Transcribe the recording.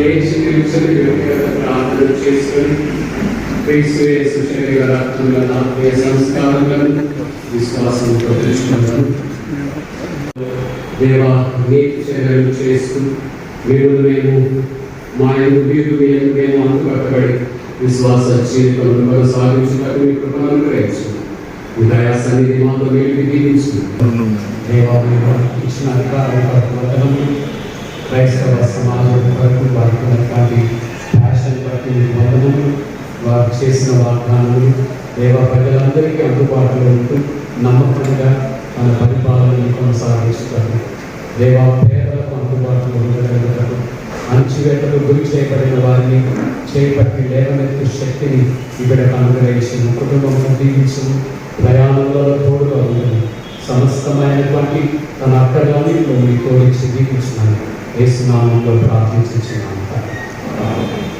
లేచి నిలుచుని ప్రార్థన మా ఎందు మీరు మేము మేము అందుబాటుపడి విశ్వాస జీవితంలో కొనసాగించినట్టు మీ కృపను గ్రహించు క్రైస్తవ సమాజం చేసిన వాగ్దానములు దేవా ప్రజలందరికీ అందుబాటులో ఉంటూ నమ్మకంగా మన పరిపాలనను కొనసాగిస్తారు. దేవా పేదలకు అందుబాటులో ఉండగలుగుతారు. అణచివేతలు గురి చేయబడిన వారిని చేపట్టి లేవనెత్తి శక్తిని ఇక్కడ అనుగ్రహించిన కుటుంబం దీవించు ప్రయాణంలో తోడుగా ఉండదు సమస్తమైనటువంటి తన అక్కడాన్ని మీ తోడించి దీవించినాను వేసునామంలో ప్రార్థించున్నాను